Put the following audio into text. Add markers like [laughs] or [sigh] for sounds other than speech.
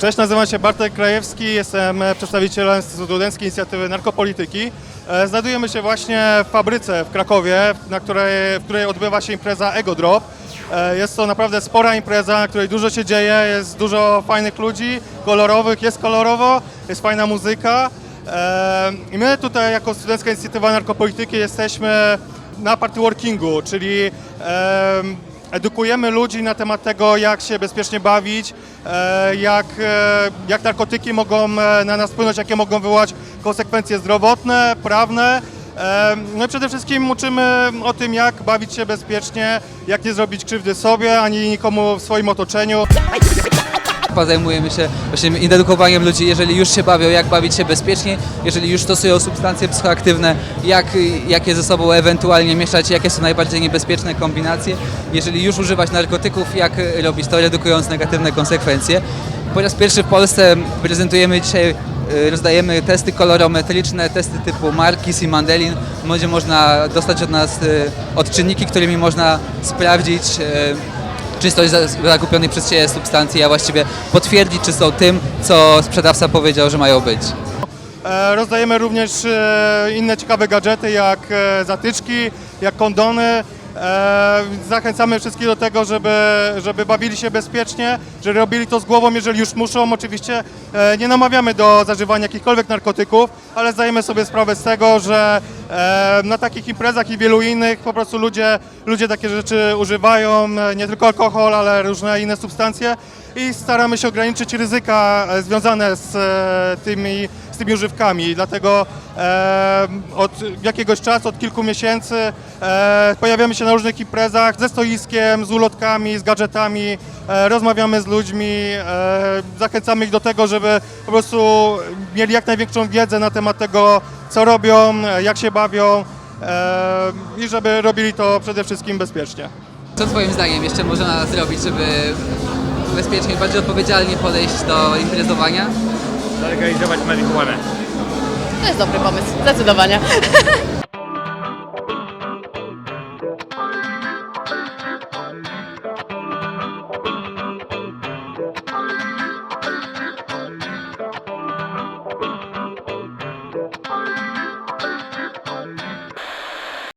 Cześć, nazywam się Bartek Krajewski, jestem przedstawicielem Studenckiej Inicjatywy Narkopolityki. E, Znajdujemy się właśnie w fabryce w Krakowie, na której, w której odbywa się impreza Ego Drop. E, Jest to naprawdę spora impreza, na której dużo się dzieje, jest dużo fajnych ludzi, kolorowych, jest kolorowo, jest fajna muzyka. E, I my tutaj jako Studencka Inicjatywa Narkopolityki jesteśmy na party workingu, czyli edukujemy ludzi na temat tego, jak się bezpiecznie bawić, e, jak, e, jak narkotyki mogą e, na nas wpłynąć, jakie mogą wywołać konsekwencje zdrowotne, prawne. No i przede wszystkim uczymy o tym, jak bawić się bezpiecznie, jak nie zrobić krzywdy sobie, ani nikomu w swoim otoczeniu. Zajmujemy się właśnie edukowaniem ludzi, jeżeli już się bawią, jak bawić się bezpiecznie, jeżeli już stosują substancje psychoaktywne, jak, jakie ze sobą ewentualnie mieszać, jakie są najbardziej niebezpieczne kombinacje, jeżeli już używać narkotyków, jak robić to, redukując negatywne konsekwencje. Po raz pierwszy w Polsce prezentujemy dzisiaj, y, rozdajemy testy kolorometryczne, testy typu Markis i Mandelin. Będzie można dostać od nas y, odczynniki, którymi można sprawdzić y, czystość za- zakupionej przez Ciebie substancji, a właściwie potwierdzić, czy są tym, co sprzedawca powiedział, że mają być. E, Rozdajemy również e, inne ciekawe gadżety, jak e, zatyczki, jak kondony. Zachęcamy wszystkich do tego, żeby, żeby bawili się bezpiecznie, że robili to z głową, jeżeli już muszą. Oczywiście nie namawiamy do zażywania jakichkolwiek narkotyków, ale zdajemy sobie sprawę z tego, że na takich imprezach i wielu innych po prostu ludzie, ludzie takie rzeczy używają, e, nie tylko alkohol, ale różne inne substancje i staramy się ograniczyć ryzyka e, związane z e, tymi, z tymi używkami. Dlatego e, od jakiegoś czasu, od kilku miesięcy e, pojawiamy się na różnych imprezach ze stoiskiem, z ulotkami, z gadżetami, e, rozmawiamy z ludźmi, e, zachęcamy ich do tego, żeby po prostu mieli jak największą wiedzę na temat tego, co robią, e, jak się bawią e, i żeby robili to przede wszystkim bezpiecznie. Co Twoim zdaniem jeszcze można zrobić, żeby bezpiecznie, bardziej odpowiedzialnie podejść do imprezowania? zalegalizować marihuanę. To jest dobry pomysł, zdecydowanie. [laughs]